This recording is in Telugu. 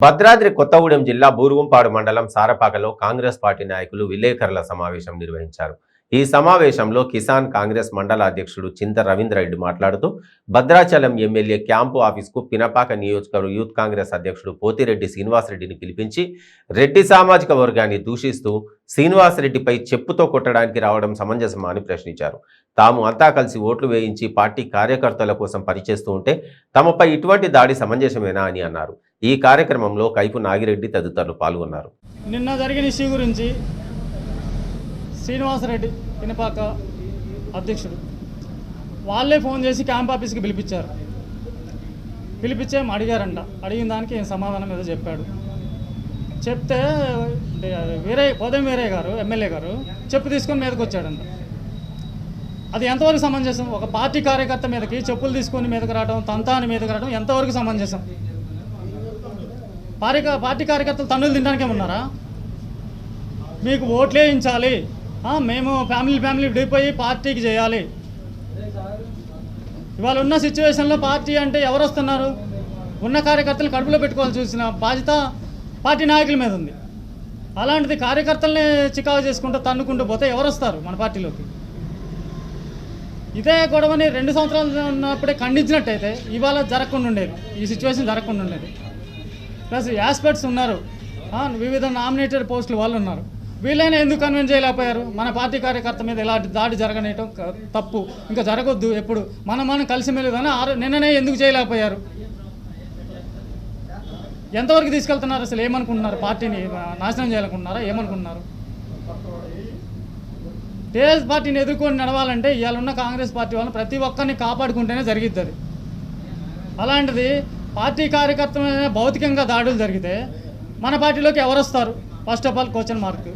భద్రాద్రి కొత్తగూడెం జిల్లా బూరుగుంపాడు మండలం సారపాకలో కాంగ్రెస్ పార్టీ నాయకులు విలేకరుల సమావేశం నిర్వహించారు. ఈ సమావేశంలో కిసాన్ కాంగ్రెస్ మండల అధ్యక్షుడు చింత రవీంద్రరెడ్డి మాట్లాడుతూ భద్రాచలం ఎమ్మెల్యే క్యాంపు ఆఫీస్కు పినపాక నియోజకవర్గ యూత్ కాంగ్రెస్ అధ్యక్షుడు పోతిరెడ్డి శ్రీనివాసరెడ్డిని పిలిపించి రెడ్డి సామాజిక వర్గాన్ని దూషిస్తూ శ్రీనివాసరెడ్డిపై చెప్పుతో కొట్టడానికి రావడం సమంజసమా అని ప్రశ్నించారు. తాము అంతా కలిసి ఓట్లు వేయించి పార్టీ కార్యకర్తల కోసం పనిచేస్తూ ఉంటే తమపై ఇటువంటి దాడి సమంజసమేనా అని అన్నారు. ఈ కార్యక్రమంలో కైపు నాగిరెడ్డి తదితరులు పాల్గొన్నారు. నిన్న జరిగిన ఇష్యూ గురించి శ్రీనివాసరెడ్డి పినపాక అధ్యక్షుడు వాళ్ళే ఫోన్ చేసి క్యాంప్ ఆఫీస్కి పిలిపించారు. పిలిపించే అడిగారంట. అడిగిన దానికి సమాధానం ఏదో చెప్పాడు. చెప్తే వేరే పోదం వేరే గారు ఎమ్మెల్యే గారు చెప్పు తీసుకొని మీదకి వచ్చాడంట. అది ఎంతవరకు సమంజసం? ఒక పార్టీ కార్యకర్త మీదకి చెప్పులు తీసుకొని మీదకి రావడం తంతాని మీదకి రావడం ఎంతవరకు సమంజసం? పారిక పార్టీ కార్యకర్తలు తన్నులు తినడానికే ఉన్నారా? మీకు ఓట్లు వేయించాలి మేము ఫ్యామిలీ ఫ్యామిలీ విడిపోయి పార్టీకి చేయాలి. ఇవాళ ఉన్న సిచ్యువేషన్లో పార్టీ అంటే ఎవరు వస్తున్నారు ఉన్న కార్యకర్తలు కడుపులో పెట్టుకోవాలి చూసిన బాధ్యత పార్టీ నాయకుల మీద ఉంది. అలాంటిది కార్యకర్తల్ని చికాకు చేసుకుంటూ తన్నుకుంటూ పోతే ఎవరు వస్తారు మన పార్టీలోకి? ఇదే గొడవని రెండు సంవత్సరాలు ఉన్నప్పుడే ఖండించినట్టయితే ఇవాళ జరగకుండా ఉండేది. ఈ సిచ్యువేషన్ జరగకుండా ఉండేది. ప్లస్ యాస్పర్ట్స్ ఉన్నారు. వివిధ నామినేటెడ్ పోస్టులు వాళ్ళు ఉన్నారు. వీళ్ళైనా ఎందుకు కన్విన్స్ చేయలేకపోయారు? మన పార్టీ కార్యకర్త మీద ఇలాంటి దాడి జరగనేయటం తప్పు. ఇంకా జరగొద్దు ఎప్పుడు. మనం మనం కలిసి మెలుగుదని ఆరు నిన్ననే ఎందుకు చేయలేకపోయారు? ఎంతవరకు తీసుకెళ్తున్నారు అసలు? ఏమనుకుంటున్నారు? పార్టీని నాశనం చేయాలనుకుంటున్నారా? ఏమనుకుంటున్నారు? టీఆర్ఎస్ పార్టీని ఎదుర్కొని నడవాలంటే ఇవాళ ఉన్న కాంగ్రెస్ పార్టీ వాళ్ళని ప్రతి ఒక్కరిని కాపాడుకుంటేనే జరిగిద్ది అలాంటిది పార్టీ కార్యకర్త భౌతికంగా దాడులు జరిగితే మన పార్టీలోకి ఎవరు వస్తారు? First of all question mark